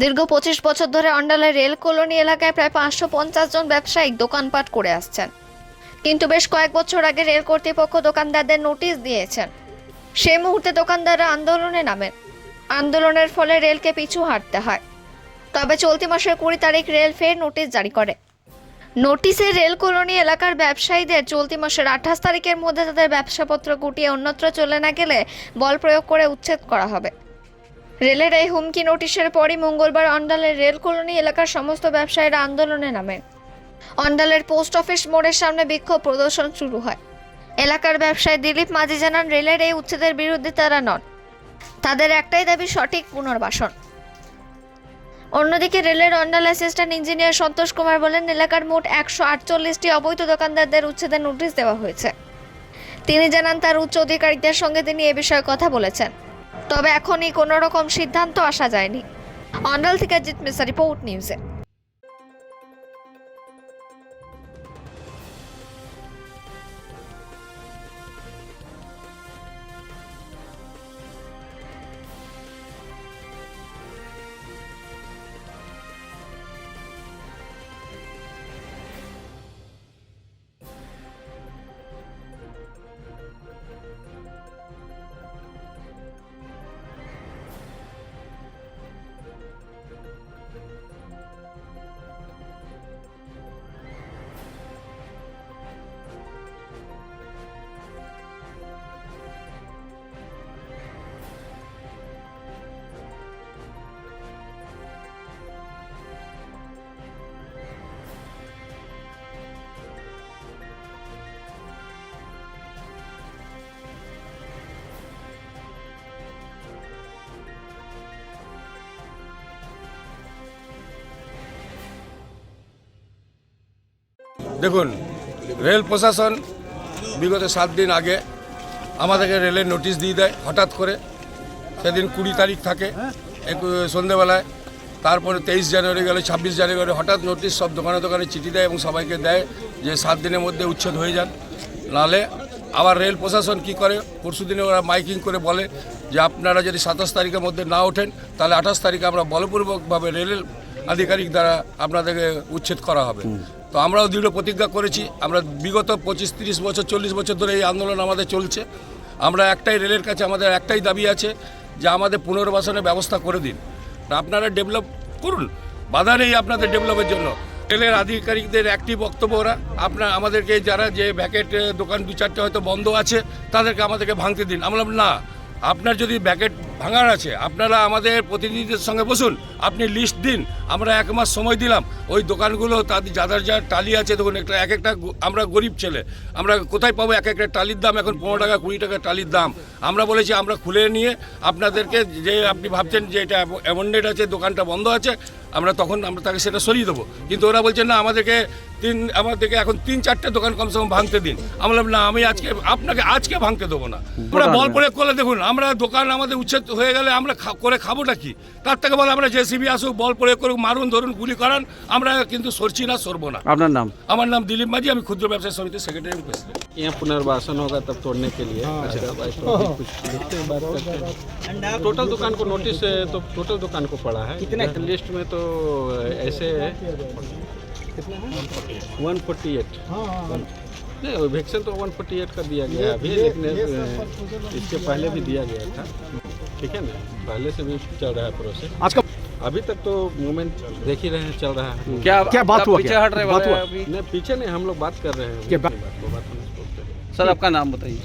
দীর্ঘ পঁচিশ বছর ধরে অন্ডালের রেল কলোনি এলাকায় প্রায় পাঁচশো পঞ্চাশ জন ব্যবসায়িক দোকানপাট করে আসছেন। কিন্তু বেশ কয়েক বছর আগে রেল কর্তৃপক্ষ দোকানদারদের নোটিশ দিয়েছেন। সেই মুহূর্তে দোকানদাররা আন্দোলনে নামেন। আন্দোলনের ফলে রেলকে পিছু হাঁটতে হয়। তবে চলতি মাসের কুড়ি তারিখ রেল ফের নোটিশ জারি করে। নোটিশে রেল কলোনি এলাকার ব্যবসায়ীদের চলতি মাসের আঠাশ তারিখের মধ্যে তাদের ব্যবসাপত্র গুটিয়ে অন্যত্র চলে না গেলে বল প্রয়োগ করে উচ্ছেদ করা হবে। রেলের এই হুমকি নোটিশের পরই মঙ্গলবার অন্ডালের রেল কলোনি এলাকার সমস্ত ব্যবসায়ীরা আন্দোলনে নামেন অন্ডালের পোস্ট অফিস মোড়ের সামনে বিক্ষোভ প্রদর্শন শুরু হয়। এলাকার ব্যবসায়ী দিলীপ মাঝি জানান, রেলের এই উচ্ছেদের বিরুদ্ধে তারা নন। তাদের একটাই দাবি, সঠিক পুনর্বাসন। অন্যদিকে রেলের অন্ডাল অ্যাসিস্ট্যান্ট ইঞ্জিনিয়ার সন্তোষ কুমার বলেন, এলাকার মোট একশো আটচল্লিশটি অবৈধ দোকানদারদের উচ্ছেদের নোটিশ দেওয়া হয়েছে। তিনি জানান, তার উচ্চ অধিকারীদের সঙ্গে তিনি এ বিষয়ে কথা বলেছেন। তবে এখনই কোনো রকম সিদ্ধান্ত আসা যায়নি। অন্ডাল থেকে জিত মিসা রিপোর্ট নিউজে। দেখুন, রেল প্রশাসন বিগত সাত দিন আগে আমাদেরকে রেলের নোটিশ দিয়ে দেয়, হঠাৎ করে। সেদিন কুড়ি তারিখ থাকে সন্ধেবেলায়। তারপরে তেইশ জানুয়ারি গেলে, ছাব্বিশ জানুয়ারি, হঠাৎ নোটিশ সব দোকানে দোকানে চিঠি দেয় এবং সবাইকে দেয় যে সাত দিনের মধ্যে উচ্ছেদ হয়ে যান। নাহলে আবার রেল প্রশাসন কি করে, পরশু দিনে ওরা মাইকিং করে বলে যে আপনারা যদি সাতাশ তারিখের মধ্যে না ওঠেন, তাহলে আঠাশ তারিখে আমরা বলপূর্বকভাবে রেলের আধিকারিক দ্বারা আপনাদেরকে উচ্ছেদ করা হবে। তো আমরাও দৃঢ় প্রতিজ্ঞা করেছি। আমরা বিগত পঁচিশ, তিরিশ বছর, চল্লিশ বছর ধরে এই আন্দোলন আমাদের চলছে। আমরা একটাই রেলের কাছে আমাদের একটাই দাবি আছে যে আমাদের পুনর্বাসনের ব্যবস্থা করে দিন। আপনারা ডেভেলপ করুন। বাধা নেই আপনাদের ডেভেলপের জন্য। রেলের আধিকারিকদের একটি বক্তব্য ওরা। আপনার, আমাদেরকে যারা যে ব্যাকেট, দোকান দু চারটে হয়তো বন্ধ আছে, তাদেরকে আমাদেরকে ভাঙতে দিন। আমরা না, আপনার যদি ব্যাকেট ভাঙার আছে। আপনারা আমাদের প্রতিনিধিদের সঙ্গে বসুন আপনি লিস্ট দিন আমরা এক মাস সময় দিলাম। ওই দোকানগুলো তাদের যাদের যা টালি আছে দেখুন একটা এক একটা আমরা গরিব ছেলে আমরা কোথায় পাবো এক একটা টালির দাম? এখন পনেরো টাকা কুড়ি টাকা টালির দাম। আমরা বলেছি আমরা খুলে নিয়ে আপনাদেরকে যে আপনি ভাবছেন যে এটা অ্যামন্ডেড আছে দোকানটা বন্ধ আছে আমরা তখন আমরা তাকে সেটা সরিয়ে দেবো। কিন্তু ওরা বলছেন না আমাদেরকে তিন আমাদেরকে এখন তিন চারটে দোকান কমসে কম ভাঙতে দিন। আমরা বললাম, না আমি আজকে আপনাকে আজকে ভাঙতে দেবো না। আমরা বল প্রয়োগ করলে দেখুন আমরা দোকান আমাদের উচ্ছেদ হয়ে গেলে আমরা খা- করে খাবোটা কি তার থেকে বলে আমরা জেসিবি আসুক বল প্রয়োগ করুক মারুন ধরুন গুলি করান আমরা কিন্তু সরছি না সরবো না আপনার নাম আমার নাম দিলীপ মাঝি আমি ক্ষুদ্র ব্যবসায়ী সমিতির সেক্রেটারি প্রেসিডেন্ট यहाँ पुनर्वासन होगा तब तोड़ने के लिए अच्छा भाई तो अभी कुछ देखते हैं बात करते हैं टोटल दुकान को नोटिस है, तो टोटल दुकान को पड़ा है कितने लिस्ट में तो ऐसे है वन फोर्टी एट नहीं वैक्सीन तो वन फोर्टी एट का दिया गया है अभी लेकिन अ, इसके पहले भी दिया गया था ठीक है ना? पहले से भी चल रहा है प्रोसेस आज का अभी तक तो मूवमेंट देख ही रहे हैं चल रहा है। क्या क्या बात हुआ पीछे हट रहे बात हुआ? नहीं पीछे नहीं हम लोग बात कर रहे हैं। क्या बात- हैं सर आपका नाम बताइए।